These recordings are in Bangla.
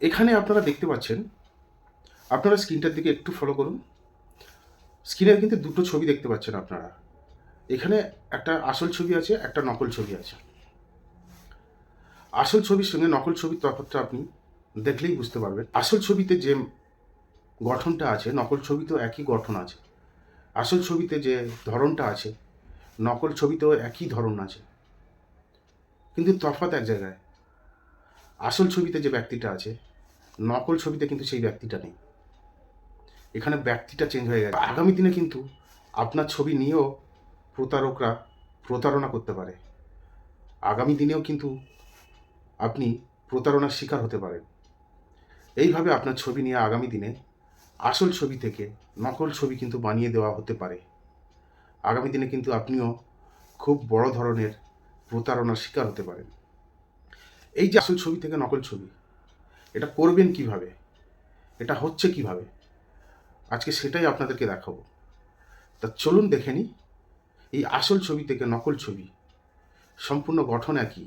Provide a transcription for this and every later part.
এখানে আপনারা দেখতে পাচ্ছেন, আপনারা স্ক্রিনটার দিকে একটু ফলো করুন। স্ক্রিনে কিন্তু দুটো ছবি দেখতে পাচ্ছেন আপনারা। এখানে একটা আসল ছবি আছে, একটা নকল ছবি আছে। আসল ছবির সঙ্গে নকল ছবির তফাৎটা আপনি দেখলেই বুঝতে পারবেন। আসল ছবিতে যে গঠনটা আছে, নকল ছবিতেও একই গঠন আছে। আসল ছবিতে যে ধরনটা আছে, নকল ছবিতেও একই ধরন আছে। কিন্তু তফাৎ এক জায়গায়। আসল ছবিতে যে ব্যক্তিটা আছে নকল ছবিতে কিন্তু সেই ব্যক্তিটা নেই। এখানে ব্যক্তিটা চেঞ্জ হয়ে গেছে। আগামী দিনে কিন্তু আপনার ছবি নিয়েও প্রতারকরা প্রতারণা করতে পারে। আগামী দিনেও কিন্তু আপনি প্রতারণার শিকার হতে পারেন। এইভাবে আপনার ছবি নিয়ে আগামী দিনে আসল ছবি থেকে নকল ছবি কিন্তু বানিয়ে দেওয়া হতে পারে। আগামী দিনে কিন্তু আপনিও খুব বড় ধরনের প্রতারণার শিকার হতে পারেন। এই যে আসল ছবি থেকে নকল ছবি এটা করবেন কীভাবে? এটা হচ্ছে কীভাবে? আজকে সেটাই আপনাদেরকে দেখাবো। তা চলুন দেখে নিই। এই আসল ছবি থেকে নকল ছবি। সম্পূর্ণ গঠন একই,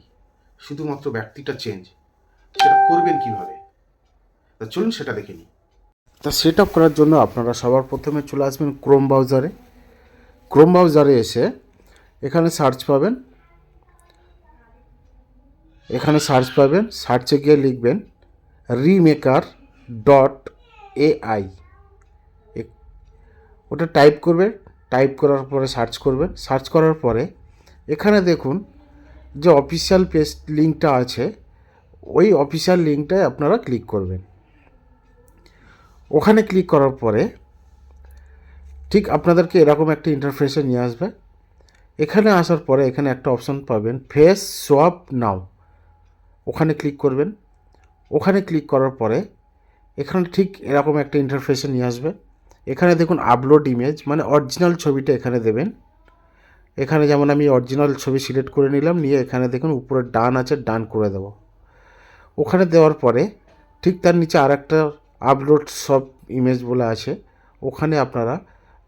শুধুমাত্র ব্যক্তিটা চেঞ্জ সেটা করবেন কীভাবে? তা চলুন সেটা দেখে নিই। তা সেট আপ করার জন্য আপনারা সবার প্রথমে চলে আসবেন ক্রোম ব্রাউজারে ক্রোম ব্রাউজারে এসে এখানে সার্চ পাবেন। এখানে সার্চ পাবেন। সার্চে গিয়ে লিখবেন রিমেকার ডট এআই ওটা টাইপ করবেন টাইপ করার পরে সার্চ করবেন সার্চ করার পরে এখানে দেখুন যে অফিসিয়াল পেজ লিঙ্কটা আছে, ওই অফিসিয়াল লিঙ্কটায় আপনারা ক্লিক করবেন। ওখানে ক্লিক করার পরে ঠিক আপনাদেরকে এরকম একটা ইন্টারফেসে নিয়ে আসবে। এখানে আসার পরে এখানে একটা অপশন পাবেন ফেস সোয়াপ নাও ওখানে ক্লিক করবেন। ওখানে ক্লিক করার পরে এখানে ঠিক এরকম একটা ইন্টারফেসে নিয়ে আসবে। এখানে দেখুন আপলোড ইমেজ মানে অরিজিনাল ছবিটা এখানে দেবেন। এখানে যেমন আমি অরিজিনাল ছবি সিলেক্ট করে নিলাম, নিয়ে এখানে দেখুন উপরে ডান আছে ডান করে দেবো। ওখানে দেওয়ার পরে ঠিক তার নিচে আর একটা আপলোড সব ইমেজ বলে আছে। ওখানে আপনারা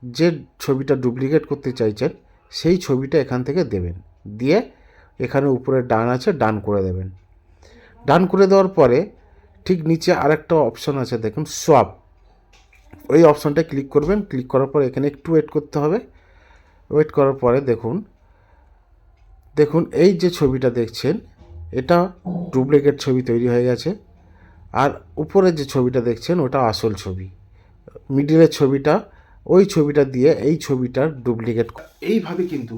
যে ছবিটা ডুপ্লিকেট করতে চাইছেন, সেই ছবিটা এখান থেকে দেবেন। দিয়ে এখানে উপরে ডান আছে ডান করে দেবেন। ডান করে দেওয়ার পরে ঠিক নিচে আরেকটা অপশন আছে, দেখুন সোয়াপ ওই অপশনটা ক্লিক করবেন ক্লিক করার পরে এখানে একটু ওয়েট করতে হবে। ওয়েট করার পরে দেখুন দেখুন, এই যে ছবিটা দেখছেন, এটা ডুপ্লিকেট ছবি তৈরি হয়ে গেছে। আর উপরে যে ছবিটা দেখছেন, ওটা আসল ছবি। মিডিলের ছবিটা, ওই ছবিটা দিয়ে এই ছবিটার ডুপ্লিকেট এইভাবে কিন্তু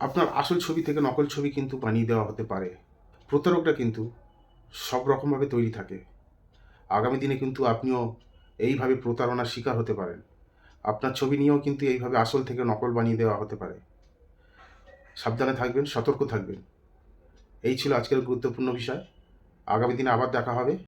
আপনার আসল ছবি থেকে নকল ছবি কিন্তু বানিয়ে দেওয়া হতে পারে। প্রতারকটা কিন্তু সব রকমভাবে তৈরি থাকে। আগামী দিনে কিন্তু আপনিও এইভাবে প্রতারণার শিকার হতে পারেন। আপনার ছবি নিয়েও কিন্তু এইভাবে আসল থেকে নকল বানিয়ে দেওয়া হতে পারে। সাবধানে থাকবেন, সতর্ক থাকবেন। এই ছিল আজকের গুরুত্বপূর্ণ বিষয়। আগামী দিনে আবার দেখা হবে।